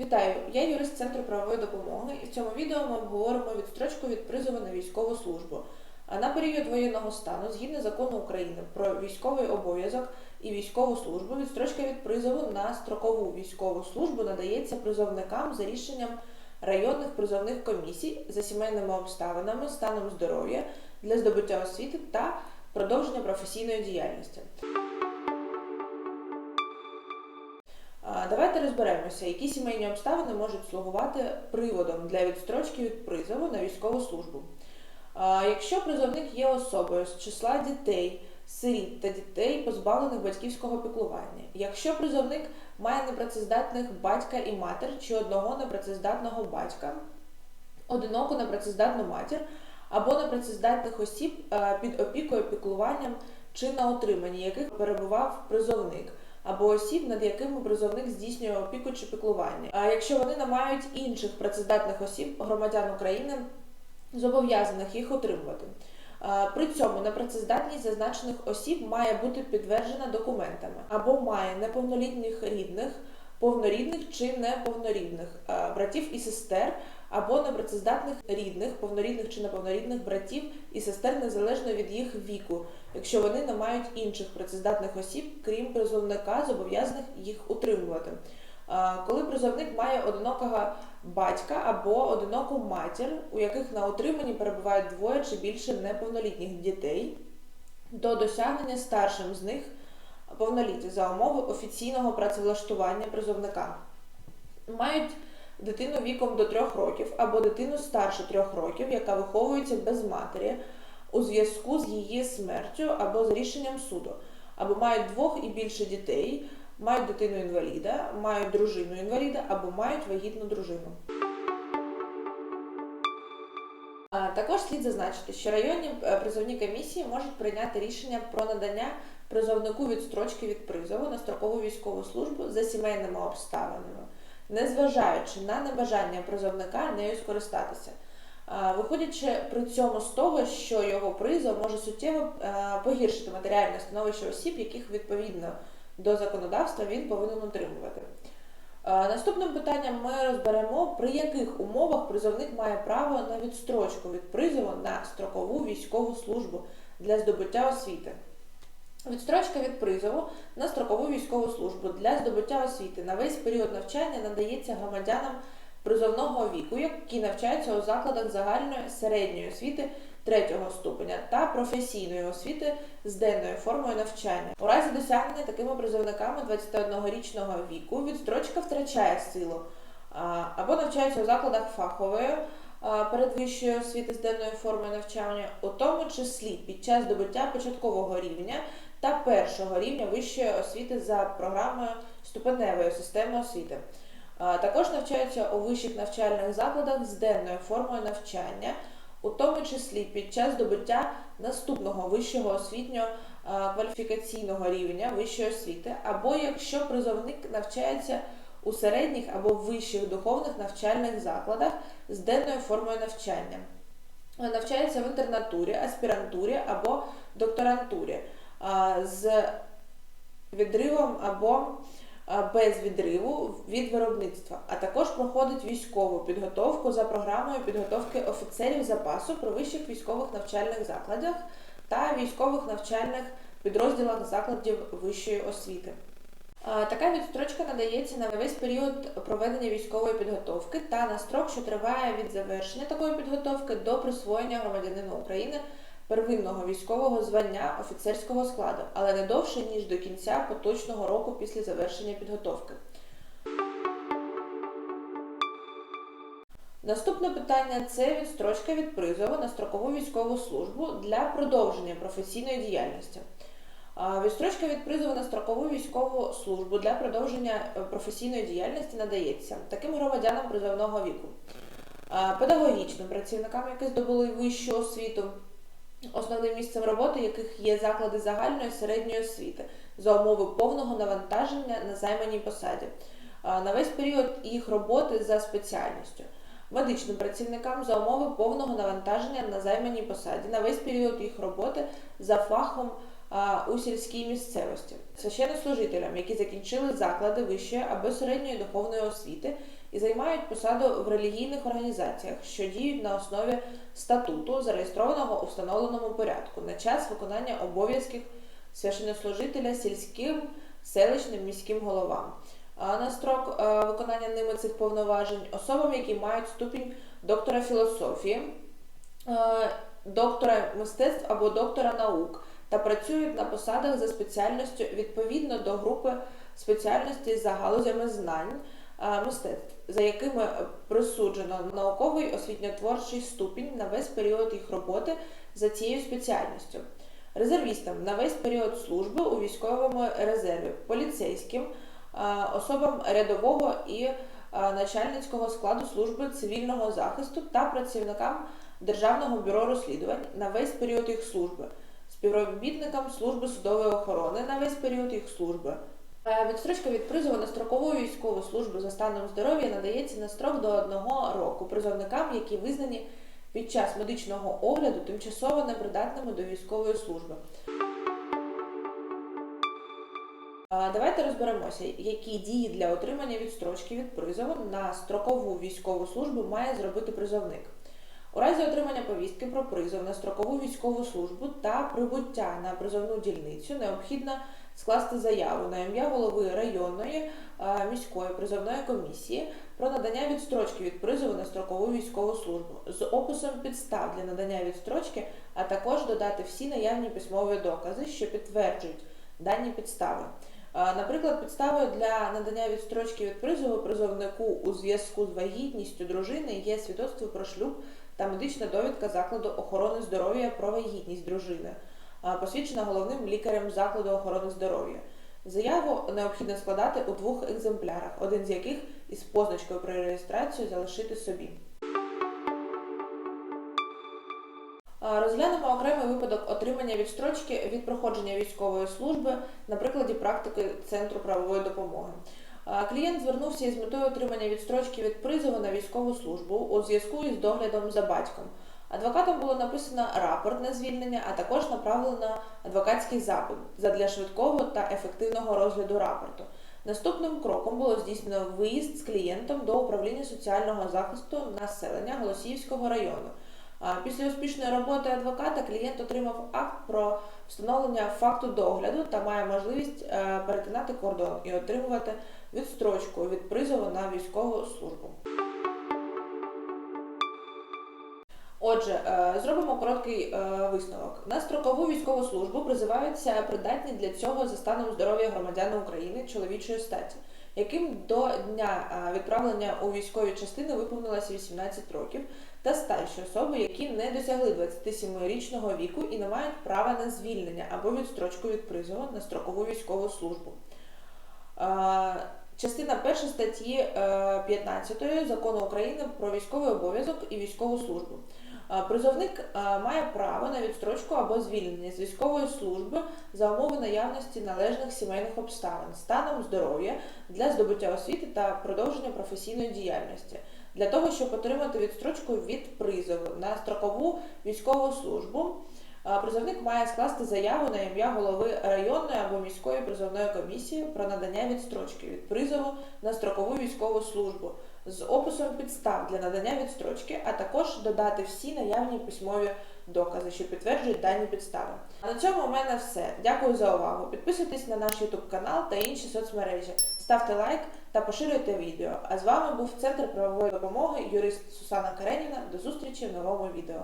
Вітаю! Я юрист Центру правової допомоги, і в цьому відео ми обговоримо відстрочку від призову на військову службу. А на період воєнного стану, згідно закону України про військовий обов'язок і військову службу, відстрочка від призову на строкову військову службу надається призовникам за рішенням районних призовних комісій за сімейними обставинами, станом здоров'я для здобуття освіти та продовження професійної діяльності. Давайте розберемося, які сімейні обставини можуть слугувати приводом для відстрочки від призову на військову службу. Якщо призовник є особою з числа дітей, сиріт та дітей, позбавлених батьківського піклування, якщо призовник має непрацездатних батька і матір чи одного непрацездатного батька, одиноку непрацездатну матір або непрацездатних осіб під опікою, піклуванням чи на отриманні яких перебував призовник, або осіб, над якими призовник здійснює опіку чи піклування. А якщо вони не мають інших працездатних осіб, громадян України, зобов'язаних їх отримувати. При цьому непрацездатність зазначених осіб має бути підтверджена документами або має неповнолітніх рідних, повнорідних чи неповнорідних е, братів і сестер, або непрацездатних рідних, повнорідних чи неповнорідних братів і сестер незалежно від їх віку, якщо вони не мають інших працездатних осіб, крім призовника, зобов'язаних їх утримувати. Е, Коли призовник має одинокого батька або одиноку матір, у яких на утриманні перебувають двоє чи більше неповнолітніх дітей, до досягнення старшим з них повноліття за умови офіційного працевлаштування призовника. Мають дитину віком до трьох років або дитину старше трьох років, яка виховується без матері у зв'язку з її смертю або з рішенням суду, або мають двох і більше дітей, мають дитину інваліда, мають дружину інваліда або мають вагітну дружину. Також слід зазначити, що районні е, призовні комісії можуть прийняти рішення про надання призовнику відстрочки від призову на строкову військову службу за сімейними обставинами, незважаючи на небажання призовника нею скористатися. Виходячи при цьому з того, що його призов може суттєво е, погіршити матеріальне становище осіб, яких відповідно до законодавства він повинен утримувати. Е, Наступним питанням ми розберемо, при яких умовах призовник має право на відстрочку від призову на строкову військову службу для здобуття освіти. Відстрочка від призову на строкову військову службу для здобуття освіти на весь період навчання надається громадянам призовного віку, які навчаються у закладах загальної середньої освіти третього ступеня та професійної освіти з денною формою навчання. У разі досягнення такими призовниками 21-річного віку відстрочка втрачає силу або навчаються у закладах фахової передвищої освіти з денною формою навчання, у тому числі під час здобуття початкового рівня та першого рівня вищої освіти за програмою ступеневої системи освіти. Також навчаються у вищих навчальних закладах з денною формою навчання, у тому числі під час здобуття наступного вищого освітнього кваліфікаційного рівня вищої освіти, або якщо призовник навчається у середніх або вищих духовних навчальних закладах з денною формою навчання, навчається в інтернатурі, аспірантурі або докторантурі з відривом або без відриву від виробництва, а також проходить військову підготовку за програмою підготовки офіцерів запасу при вищих військових навчальних закладах та військових навчальних підрозділах закладів вищої освіти. Така відстрочка надається на весь період проведення військової підготовки та на строк, що триває від завершення такої підготовки до присвоєння громадянину України первинного військового звання офіцерського складу, але не довше ніж до кінця поточного року після завершення підготовки. Наступне питання це відстрочка від призову на строкову військову службу для продовження професійної діяльності. Відстрочка від призову на строкову військову службу для продовження е, професійної діяльності надається таким громадянам призовного віку, педагогічним працівникам, які здобули вищу освіту, основним місцем роботи яких є заклади загальної середньої освіти за умови повного навантаження на займаній посаді, на весь період їх роботи за спеціальністю. Медичним працівникам за умови повного навантаження на займаній посаді. На весь період їх роботи за фахом у сільській місцевості, священнослужителям, які закінчили заклади вищої або середньої духовної освіти і займають посаду в релігійних організаціях, що діють на основі статуту, зареєстрованого у встановленому порядку на час виконання обов'язків священнослужителя сільським, селищним міським головам. А на строк е, виконання ними цих повноважень особам, які мають ступінь доктора філософії, е, доктора мистецтв або доктора наук та працюють на посадах за спеціальністю відповідно до групи спеціальностей за галузями знань мистецтв, за якими присуджено науковий освітньотворчий ступінь на весь період їх роботи за цією спеціальністю. Резервістам на весь період служби у військовому резерві, поліцейським, особам рядового і начальницького складу служби цивільного захисту та працівникам Державного бюро розслідувань на весь період їх служби, співробітникам служби судової охорони на весь період їх служби. Е, Відстрочка від призову на строкову військову службу за станом здоров'я надається на строк до одного року призовникам, які визнані під час медичного огляду тимчасово непридатними до військової служби. Давайте розберемося, які дії для отримання відстрочки від призову на строкову військову службу має зробити призовник. У разі отримання повістки про призов на строкову військову службу та прибуття на призовну дільницю необхідно скласти заяву на ім'я голови районної е, міської призовної комісії про надання відстрочки від призову на строкову військову службу з описом підстав для надання відстрочки, а також додати всі наявні письмові докази, що підтверджують дані підстави. Е, Наприклад, підставою для надання відстрочки від призову призовнику у зв'язку з вагітністю дружини є свідоцтво про шлюб та медична довідка закладу охорони здоров'я про вагітність дружини, посвідчена головним лікарем закладу охорони здоров'я. Заяву необхідно складати у двох екземплярах, один з яких із позначкою про реєстрацію залишити собі. Розглянемо окремий випадок отримання відстрочки від проходження військової служби на прикладі практики Центру правової допомоги. Клієнт звернувся із метою отримання відстрочки від призову на військову службу у зв'язку із доглядом за батьком. Адвокатом було написано рапорт на звільнення, а також направлено адвокатський запит задля швидкого та ефективного розгляду рапорту. Наступним кроком було здійснено виїзд з клієнтом до управління соціального захисту населення Голосіївського району. Після успішної роботи адвоката клієнт отримав акт про встановлення факту догляду та має можливість е, перетинати кордон і отримувати відстрочку від призову на військову службу. Отже, е, зробимо короткий е, висновок. На строкову військову службу призиваються придатні для цього за станом здоров'я громадяни України чоловічої статі, яким до дня е, відправлення у військові частини виповнилося 18 років, та старші особи, які не досягли 27-річного віку і не мають права на звільнення або відстрочку від призову на строкову військову службу. Е, Частина 1 статті е, 15 закону України про військовий обов'язок і військову службу. Е, Призовник е, має право на відстрочку або звільнення з військової служби за умови наявності належних сімейних обставин, станом здоров'я для здобуття освіти та продовження професійної діяльності. Для того, щоб отримати відстрочку від призову на строкову військову службу, е, призовник має скласти заяву на ім'я голови районної або міської призовної комісії про надання відстрочки від призову на строкову військову службу з описом підстав для надання відстрочки, а також додати всі наявні письмові докази, що підтверджують дані підстави. А на цьому у мене все. Дякую за увагу. Підписуйтесь на наш YouTube канал та інші соцмережі, ставте лайк та поширюйте відео. А з вами був Центр правової допомоги юрист Сусана Кареніна. До зустрічі в новому відео.